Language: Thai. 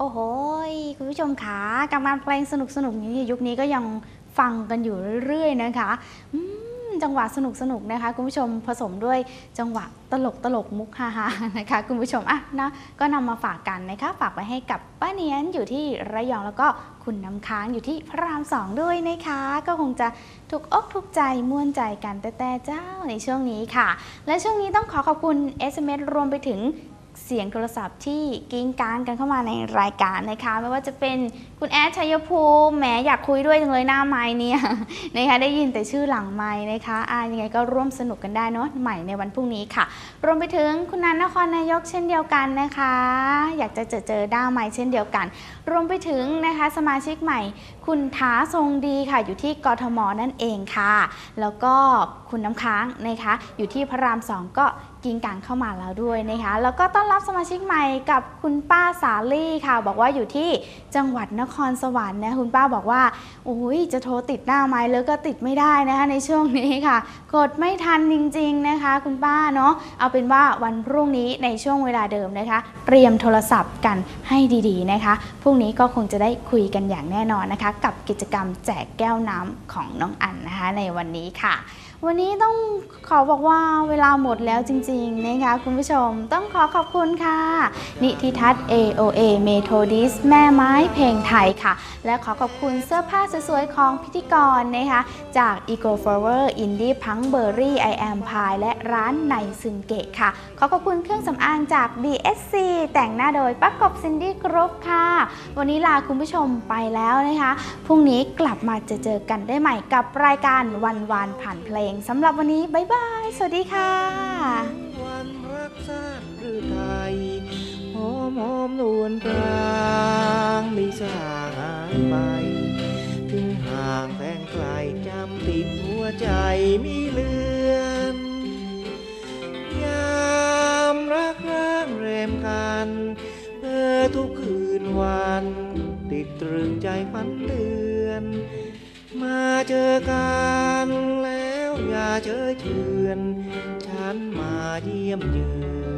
โอ้โหคุณผู้ชมคะกังานเพลงสนุกสนุกๆนี้ยุคนี้ก็ยังฟังกันอยู่เรื่อยๆนะคะจังหวะสนุกสนุกนะคะ คุณผู้ชมผสมด้วยจังหวะตลกตลกมุกฮาๆนะคะคุณผู้ชมอะนะก็นำมาฝากกันนะคะฝากไว้ให้กับป้าเนียนอยู่ที่ระยองแล้วก็คุณน้ำค้างอยู่ที่พระรามสองด้วยนะคะ ก็คงจะถูกอกถูกใจม่วนใจกันแต่แต่เจ้าในช่วงนี้ค่ะ และช่วงนี้ต้องขอขอบคุณ SMS รวมไปถึง เสียงโทรศัพท์ที่กิ้งก้างกันเข้ามาในรายการนะคะ ไม่ว่าจะเป็นคุณแอดชัยภูมิแหมอยากคุยด้วยจังเลยหน้าไม้เนี่ยนะคะได้ยินแต่ชื่อหลังไม้นะคะอ่ายังไงก็ร่วมสนุกกันได้เนาะใหม่ในวันพรุ่งนี้ค่ะ รวมไปถึงคุณนันนครนายกเช่นเดียวกันนะคะ อยากจะเจอเจอด้าไม้เช่นเดียวกัน รวมไปถึงนะคะสมาชิกใหม่ คุณท้าทรงดีค่ะ อยู่ที่กทมนั่นเองค่ะ แล้วก็คุณน้ำค้างนะคะอยู่ที่พระรามสองก็กิงกังเข้ามาแล้วด้วยนะคะแล้วก็ต้อนรับสมาชิกใหม่กับคุณป้าสาลี่ค่ะ บอกว่าอยู่ที่จังหวัดนครสวรรค์นะคุณป้าบอกว่าโอ้ยจะโทรติดหน้าไม้แล้วก็ติดไม่ได้นะคะในช่วงนี้ค่ะ กดไม่ทันจริง ๆนะคะ คุณป้าเนาะเอาเป็นว่าวันพรุ่งนี้ในช่วงเวลาเดิมนะคะ เตรียมโทรศัพท์กันให้ดีๆนะคะพรุ่งนี้ก็คงจะได้คุยกันอย่างแน่นอนนะคะ กับกิจกรรมแจกแก้วน้ำของน้องอันนะคะในวันนี้ค่ะ วันนี้ต้องขอบอกว่าเวลาหมดแล้วจริงๆนะคะคุณผู้ชมต้องขอขอบคุณค่ะ นิติทัศน์ AOA Methodist แม่ไม้เพลงไทยค่ะ และขอขอบคุณเสื้อผ้าสวยๆของพิธีกรนะคะจาก Eco Flower Indie Punk Berry I Am Pie และร้านในซึนเกะค่ะ ขอขอบคุณเครื่องสำอางจาก BSC แต่งหน้าโดยปักกบซินดี้กรุ๊ปค่ะ วันนี้ลาคุณผู้ชมไปแล้วนะคะพรุ่งนี้กลับมาจะเจอกันได้ใหม่กับรายการวันวานผ่านเพลงงสำหรับวันนี้ บ๊ายบาย สวัสดีค่ะ วันรักชาติหรือไทยหอมหอมนวลปรางไม่สางหายไป ถึงห่างแสนไกลจำติดหัวใจมีเลือนยามรักร้างแรมกันเพื่อทุกคืนวัน ติดตรึงใจฝันเตือน มาเจอกัน เชยเชือน ฉันมาเยี่ยมเยือน